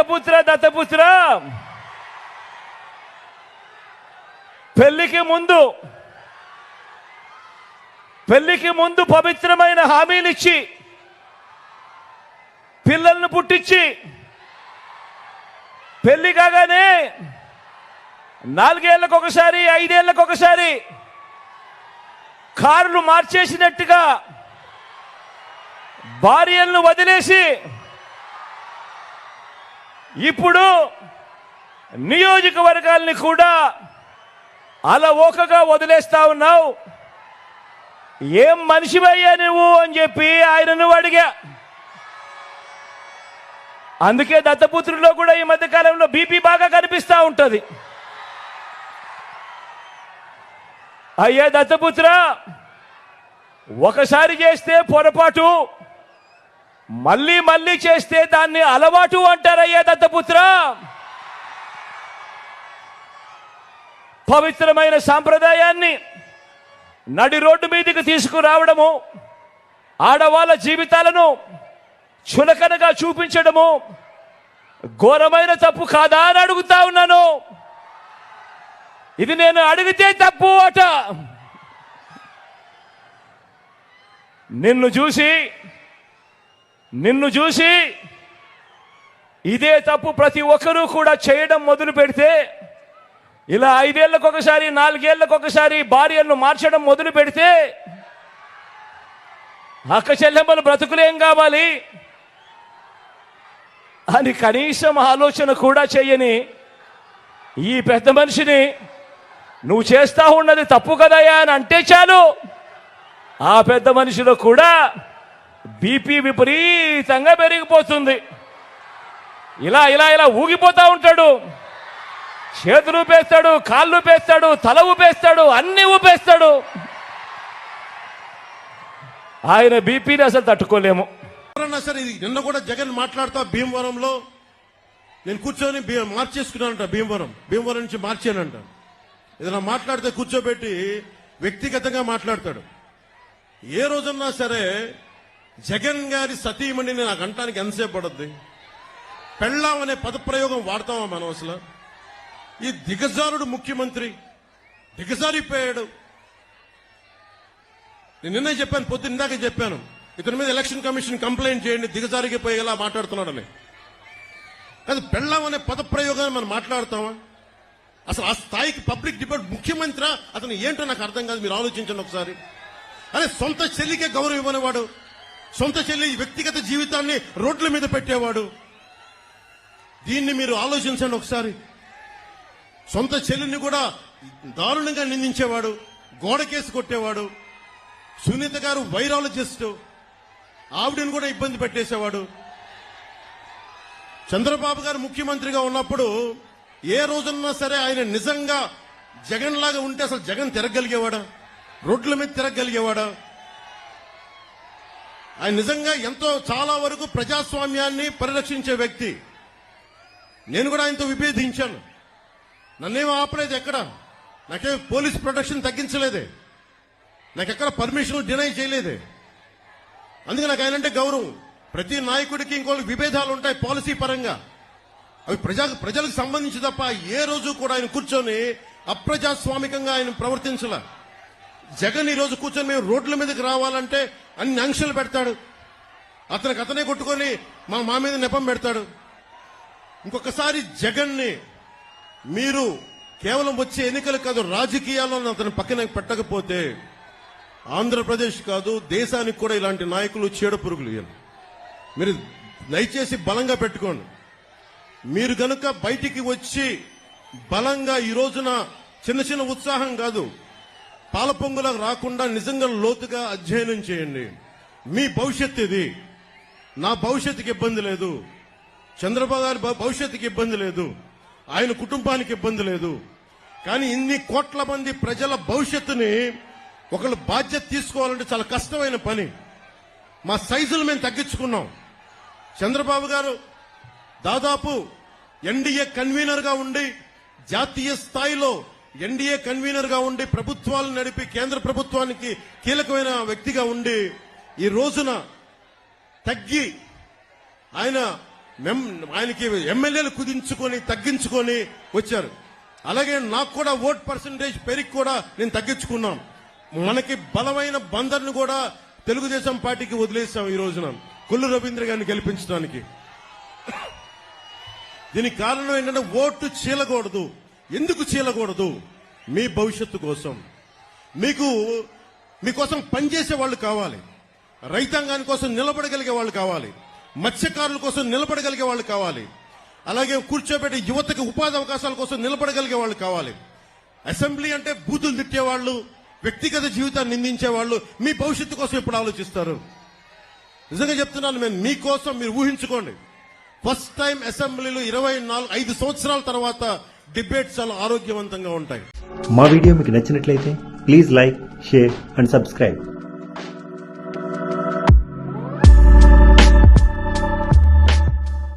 దత్తపుత్ర దత్తపుత్ర. పెళ్ళికి ముందు పెళ్ళికి ముందు పవిత్రమైన హామీలిచ్చి పిల్లల్ని పుట్టించి పెళ్ళి కాగానే నాలుగేళ్ళకు ఒకసారి ఐదేళ్ళకు ఒకసారి కార్లు మార్చేసినట్టుగా భార్యలను వదిలేసి ఇప్పుడు నియోజకవర్గాల్ని కూడా అలవోకగా వదిలేస్తా ఉన్నావు. ఏం మనిషివయ్యా నువ్వు అని చెప్పి ఆయనను అడిగా. అందుకే దత్తపుత్రుల్లో కూడా ఈ మధ్య కాలంలో బీపీ బాగా కనిపిస్తా ఉంటుంది. అయ్యా దత్తపుత్ర ఒకసారి చేస్తే పొరపాటు. మళ్ళీ మళ్ళీ చేస్తే దాన్ని అలవాటు అంటారయ్యా దత్తపుత్ర. పవిత్రమైన సాంప్రదాయాన్ని నడి రోడ్డు మీదకి తీసుకురావడము ఆడవాళ్ళ జీవితాలను చులకనగా చూపించడము ఘోరమైన తప్పు కాదా అని అడుగుతా ఉన్నాను. ఇది నేను అడిగితే తప్పు అట. నిన్ను చూసి నిన్ను చూసి ఇదే తప్పు ప్రతి ఒక్కరూ కూడా చేయడం మొదలు పెడితే ఇలా ఐదేళ్ళకు ఒకసారి నాలుగేళ్ళకు ఒకసారి భార్యలను మార్చడం మొదలు పెడితే అక్క చెల్లెమ్మలు బ్రతుకులేం కావాలి? అని కనీసం ఆలోచన కూడా చేయని ఈ పెద్ద మనిషిని నువ్వు చేస్తా ఉన్నది తప్పు కదయా అని అంటే చాలు. ఆ పెద్ద మనిషిలో కూడా బీపీ విపరీతంగా పెరిగిపోతుంది. ఇలా ఇలా ఇలా ఊగిపోతా ఉంటాడు. చేతులు ఊపేస్తాడు కాళ్ళు ఊపేస్తాడు తల ఊపేస్తాడు అన్ని ఊపేస్తాడు. ఆయన బీపీని అసలు తట్టుకోలేము. ఎవరన్నా సరే ఇది నిన్న కూడా జగన్ మాట్లాడుతా భీమవరంలో నేను కూర్చొని మార్చేసుకున్నానంట భీమవరం. భీమవరం నుంచి మార్చానంట. ఏదైనా మాట్లాడితే కూర్చోబెట్టి వ్యక్తిగతంగా మాట్లాడతాడు. ఏ రోజన్నా సరే జగన్ గారి సతీమణిని నాకు అంటానికి ఎంతసేపు పడుద్ది? పెళ్ళాం అనే పదప్రయోగం వాడతామా మనం అసలు? ఈ దిగజారుడు ముఖ్యమంత్రి దిగజారిపోయాడు. నేను నిన్నే చెప్పాను పొద్దున్న ఇందాక చెప్పాను. ఇతని మీద ఎలక్షన్ కమిషన్ కంప్లైంట్ చేయండి దిగజారిగిపోయేలా మాట్లాడుతున్నాడని. అది పెళ్ళాం అనే పదప్రయోగాన్ని మనం మాట్లాడతామా? అసలు ఆ స్థాయికి పబ్లిక్ డిబేట్ ముఖ్యమంత్రి? అతను ఏంటో నాకు అర్థం కాదు మీరు ఆలోచించండి ఒకసారి. అరే సొంత చెల్లికే గౌరవం ఇవ్వనివాడు. సొంత చెల్లి వ్యక్తిగత జీవితాన్ని రోడ్ల మీద పెట్టేవాడు. దీన్ని మీరు ఆలోచించండి ఒకసారి. సొంత చెల్లిని కూడా దారుణంగా నిందించేవాడు గోడకేసి కొట్టేవాడు సునీత గారు వైరాలజిస్ట్ ఆవిడని కూడా ఇబ్బంది పెట్టేసేవాడు. చంద్రబాబు గారు ముఖ్యమంత్రిగా ఉన్నప్పుడు ఏ రోజున్నా సరే ఆయన నిజంగా జగన్ లాగా ఉంటే అసలు జగన్ తిరగలిగేవాడా? రోడ్ల మీద తిరగలిగేవాడా? ఆయన నిజంగా ఎంతో చాలా వరకు ప్రజాస్వామ్యాన్ని పరిరక్షించే వ్యక్తి. నేను కూడా ఆయనతో విభేదించాను. నన్నేం ఆపలేదు ఎక్కడ? నాకే పోలీస్ ప్రొటెక్షన్ తగ్గించలేదే. నాకు ఎక్కడ పర్మిషన్ డినై చేయలేదే. అందుకే నాకు ఆయన అంటే గౌరవం. ప్రతి నాయకుడికి ఇంకోళ్ళకి విభేదాలు ఉంటాయి పాలసీ పరంగా. అవి ప్రజా ప్రజలకు సంబంధించి తప్ప ఏ రోజు కూడా ఆయన కూర్చొని అప్రజాస్వామికంగా ఆయన ప్రవర్తించలే. జగన్ ఈ రోజు కూర్చొని మేము రోడ్ల మీదకి రావాలంటే అన్ని ఆంక్షలు పెడతాడు. అతనికి అతనే కొట్టుకొని మా మా మీద నెపం పెడతాడు. ఇంకొకసారి జగన్ని మీరు కేవలం వచ్చే ఎన్నికలు కాదు రాజకీయాలను అతని పక్కన పెట్టకపోతే ఆంధ్రప్రదేశ్ కాదు దేశానికి కూడా ఇలాంటి నాయకులు చీడ పురుగులు మీరు దయచేసి బలంగా పెట్టుకోండి. మీరు గనుక బయటికి వచ్చి బలంగా ఈ రోజున చిన్న చిన్న ఉత్సాహం కాదు పాలపొంగులకు రాకుండా నిజంగా లోతుగా అధ్యయనం చేయండి. మీ భవిష్యత్ ఇది. నా భవిష్యత్తుకి ఇబ్బంది లేదు. చంద్రబాబు గారి భవిష్యత్తుకి ఇబ్బంది లేదు. ఆయన కుటుంబానికి ఇబ్బంది లేదు. కానీ ఇన్ని కోట్ల మంది ప్రజల భవిష్యత్తుని ఒకళ్ళు బాధ్యత తీసుకోవాలంటే చాలా కష్టమైన పని. మా సైజులు మేము తగ్గించుకున్నాం. చంద్రబాబు గారు దాదాపు ఎన్డీఏ కన్వీనర్గా ఉండి జాతీయ స్థాయిలో ఎన్డీఏ కన్వీనర్గా ఉండి ప్రభుత్వాలు నడిపి కేంద్ర ప్రభుత్వానికి కీలకమైన వ్యక్తిగా ఉండి ఈ రోజున తగ్గి ఆయన ఆయనకి ఎమ్మెల్యేలు కుదించుకొని తగ్గించుకొని వచ్చారు. అలాగే నాకు కూడా ఓట్ పర్సంటేజ్ పెరిగి కూడా నేను తగ్గించుకున్నాను మనకి బలమైన బందర్ను కూడా తెలుగుదేశం పార్టీకి వదిలేసాం ఈ రోజున. కొల్లు రవీంద్ర గారిని గెలిపించడానికి. దీనికి కారణం ఏంటంటే ఓటు చీలకూడదు. ఎందుకు చీలకూడదు? మీ భవిష్యత్తు కోసం. మీకు మీకోసం పనిచేసే వాళ్ళు కావాలి. రైతాంగాని కోసం నిలబడగలిగే వాళ్ళు కావాలి. మత్స్యకారుల కోసం నిలబడగలిగే వాళ్ళు కావాలి. అలాగే కూర్చోబెట్టే యువతకి ఉపాధి అవకాశాల కోసం నిలబడగలిగే వాళ్ళు కావాలి. అసెంబ్లీ అంటే బూతులు తిట్టేవాళ్ళు వ్యక్తిగత జీవితాన్ని నిందించేవాళ్ళు మీ భవిష్యత్తు కోసం ఎప్పుడు ఆలోచిస్తారు? నిజంగా చెప్తున్నాను నేను మీకోసం మీరు ఊహించుకోండి. ఫస్ట్ టైం అసెంబ్లీలో ఇరవై నాలుగు ఐదు సంవత్సరాల తర్వాత డిబేట్స్ చాలా ఆరోగ్యవంతంగా ఉంటాయి. మా వీడియో మీకు నచ్చినట్లయితే please like share and subscribe.